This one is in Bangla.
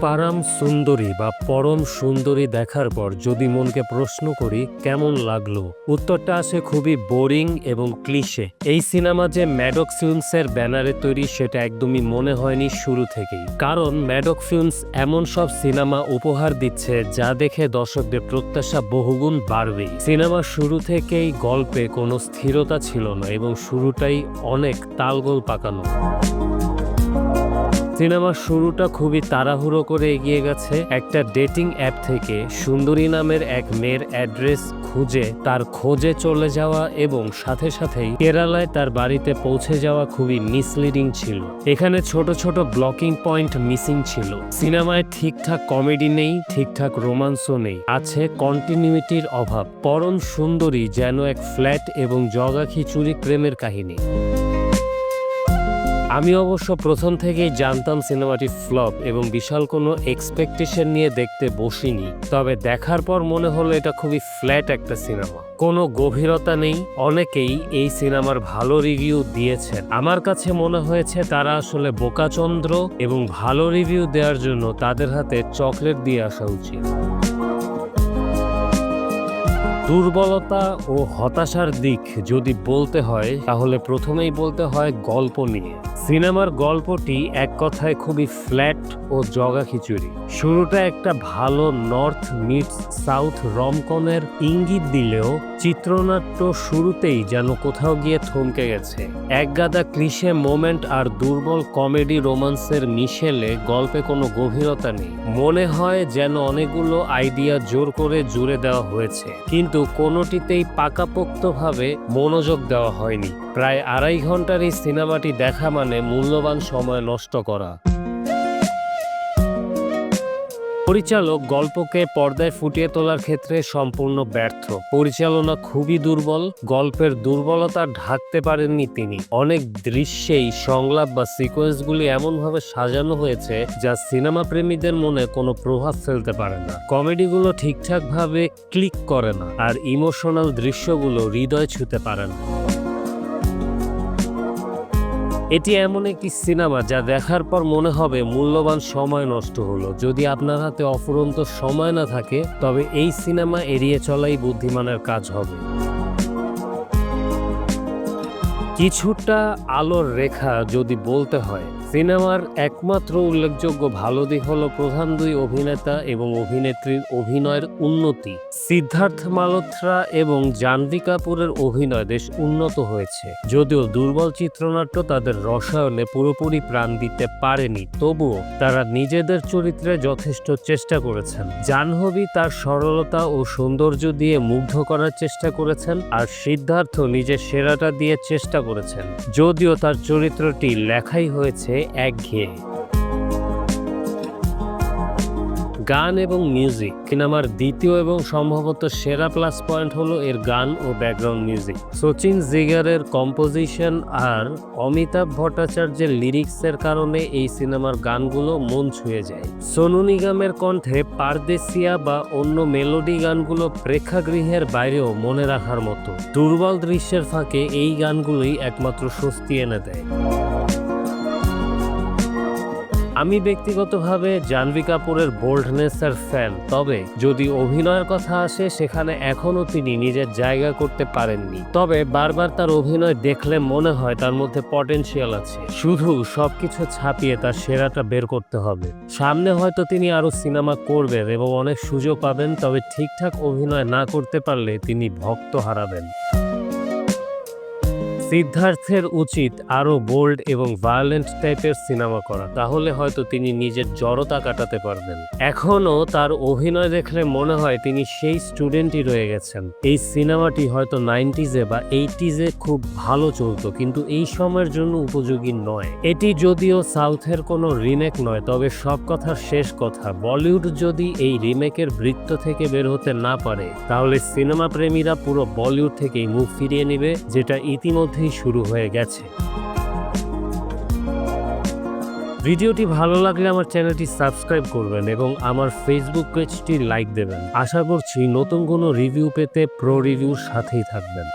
পারাম সুন্দরী বা পরম সুন্দরী দেখার পর যদি মনকে প্রশ্ন করি, কেমন লাগল? উত্তরটা আসে খুবই বোরিং এবং ক্লিশে। এই সিনেমা যে ম্যাডক ফিল্মসের ব্যানারে তৈরি সেটা একদমই মনে হয়নি শুরু থেকেই। কারণ ম্যাডক ফিল্মস এমন সব সিনেমা উপহার দিচ্ছে যা দেখে দর্শকদের প্রত্যাশা বহুগুণ বাড়বেই সিনেমা শুরু থেকেই গল্পে কোনো স্থিরতা ছিল না এবং শুরুটাই অনেক তালগোল পাকানো। সিনেমার শুরুটা খুবই তাড়াহুড়ো করে এগিয়ে গেছে। একটা ডেটিং অ্যাপ থেকে সুন্দরী নামের এক মেয়ের অ্যাড্রেস খুঁজে, তার খোঁজে চলে যাওয়া এবং সাথে সাথেই কেরালায় তার বাড়িতে পৌঁছে যাওয়া খুবই মিসলিডিং ছিল। এখানে ছোট ছোট ব্লকিং পয়েন্ট মিসিং ছিল। সিনেমায় ঠিকঠাক কমেডি নেই, ঠিকঠাক রোমান্সও নেই। আছে কন্টিনিউটির অভাব। পরম সুন্দরী যেন এক ফ্ল্যাট এবং জগা খিচুড়ি প্রেমের কাহিনী। আমি অবশ্য প্রথম থেকেই জানতাম সিনেমাটি ফ্লপ এবং বিশাল কোনো এক্সপেকটেশন নিয়ে দেখতে বসিনি। তবে দেখার পর মনে হলো এটা খুবই ফ্ল্যাট একটা সিনেমা। কোনো গভীরতা নেই, অনেকেই এই সিনেমার ভালো রিভিউ দিয়েছেন। আমার কাছে মনে হয়েছে তারা আসলে বোকাচন্দ্র এবং ভালো রিভিউ দেওয়ার জন্য তাদের হাতে চকলেট দিয়ে আসা উচিত। দুর্বলতা ও হতাশার দিক যদি বলতে হয়, তাহলে প্রথমেই বলতে হয় গল্প নিয়ে। সিনেমার গল্পটি এক কথায় খুবই ফ্ল্যাট ও জগা খিচুড়ি। শুরুটা একটা ভালো নর্থ মিডস সাউথ রমকনের ইঙ্গিত দিলেও চিত্রনাট্য শুরুতেই যেন কোথাও গিয়ে থমকে গেছে। একগাদা ক্লিশে মোমেন্ট আর দুর্বল কমেডি রোমান্সের মিশেলে গল্পে কোনো গভীরতা নেই। মনে হয় যেন অনেকগুলো আইডিয়া জোর করে জুড়ে দেওয়া হয়েছে। কিন্তু কোনোটিতেই পাকাপোক্তভাবে মনোযোগ দেওয়া হয়নি। প্রায় আড়াই ঘণ্টার এই সিনেমাটি দেখা মানে মূল্যবান সময় নষ্ট করা। পরিচালক গল্পকে পর্দায় ফুটিয়ে তোলার ক্ষেত্রে সম্পূর্ণ ব্যর্থ। পরিচালনা খুবই দুর্বল, গল্পের দুর্বলতা ঢাকতে পারেননি তিনি। অনেক দৃশ্যেই সংলাপ বা সিকোয়েন্সগুলি এমনভাবে সাজানো হয়েছে যা সিনেমা প্রেমীদের মনে কোনো প্রভাব ফেলতে পারে না। কমেডিগুলো ঠিকঠাকভাবে ক্লিক করে না, আর ইমোশনাল দৃশ্যগুলো হৃদয় ছুতে পারে না। এটি এমন একটি সিনেমা যা দেখার পর মনে হবে মূল্যবান সময় নষ্ট হলো। যদি আপনার হাতে অফুরন্ত সময় না থাকে, তবে এই সিনেমা এড়িয়ে চলাই বুদ্ধিমানের কাজ হবে। কিছুটা আলোর রেখা যদি বলতে হয়, সিনেমার একমাত্র উল্লেখযোগ্য ভালো দিক হল প্রধান দুই অভিনেতা এবং অভিনেত্রীর অভিনয়ের উন্নতি। সিদ্ধার্থ মালহোত্রা এবং জাহ্নবী কাপুরের অভিনয় বেশ উন্নত হয়েছে, যদিও দুর্বল চিত্রনাট্য তাদের রসায়নে পুরোপুরি প্রাণ দিতে পারেনি, তবুও তারা নিজেদের চরিত্রে যথেষ্ট চেষ্টা করেছেন। জাহ্নবী তার সরলতা ও সৌন্দর্য দিয়ে মুগ্ধ করার চেষ্টা করেছেন আর সিদ্ধার্থ নিজের সেরাটা দিয়ে চেষ্টা করেছেন যদিও তার চরিত্রটি লেখাই হয়েছে একঘেয়ে। গান এবং মিউজিক সিনেমার দ্বিতীয় এবং সম্ভবত সেরা প্লাস পয়েন্ট হলো এর গান ও ব্যাকগ্রাউন্ড মিউজিক সচিন জিগারের কম্পোজিশন আর অমিতাভ ভট্টাচার্যের লিরিক্সের কারণে এই সিনেমার গানগুলো মন ছুঁয়ে যায়। সোনু নিগমের কণ্ঠে পারদেশিয়া বা অন্য মেলোডি গানগুলো প্রেক্ষাগৃহের বাইরেও মনে রাখার মতো। দুর্বল দৃশ্যের ফাঁকে এই গানগুলোই একমাত্র স্বস্তি এনে দেয়। আমি ব্যক্তিগতভাবে জাহ্নবী কাপুরের বোল্ডনেসের ফ্যান তবে যদি অভিনয়ের কথা আসে, সেখানে এখনও তিনি নিজের জায়গা করতে পারেননি। তবে বারবার তার অভিনয় দেখলে মনে হয় তার মধ্যে পটেনশিয়াল আছে। শুধু সবকিছু ছাপিয়ে তার সেরাটা বের করতে হবে। সামনে হয়তো তিনি আরও সিনেমা করবেন এবং অনেক সুযোগ পাবেন, তবে ঠিকঠাক অভিনয় না করতে পারলে তিনি ভক্ত হারাবেন। সিদ্ধার্থের উচিত আরও বোল্ড এবং ভায়োলেন্ট টাইপের সিনেমা করা, তাহলে হয়তো তিনি নিজের জড়তা কাটাতে পারবেন। এখনও তার অভিনয় দেখলে মনে হয় তিনি সেই স্টুডেন্টই রয়ে গেছেন। এই সিনেমাটি হয়তো নাইনটিজে বা এইটিজে খুব ভালো চলতো, কিন্তু এই সময়ের জন্য উপযোগী নয়। এটি যদিও সাউথের কোনো রিমেক নয়, তবে সব কথার শেষ কথা, বলিউড যদি এই রিমেকের বৃত্ত থেকে বের হতে না পারে, তাহলে সিনেমা প্রেমীরা পুরো বলিউড থেকেই মুখ ফিরিয়ে নেবে, যেটা ইতিমধ্যেই শুরু হয়ে গেছে। ভিডিওটি ভালো লাগলে আমার চ্যানেলটি সাবস্ক্রাইব করবেন এবং আমার ফেসবুক পেজটি লাইক দেবেন। আশা করছি নতুন কোনো রিভিউ পেতে প্রো রিভিউর সাথেই থাকবেন।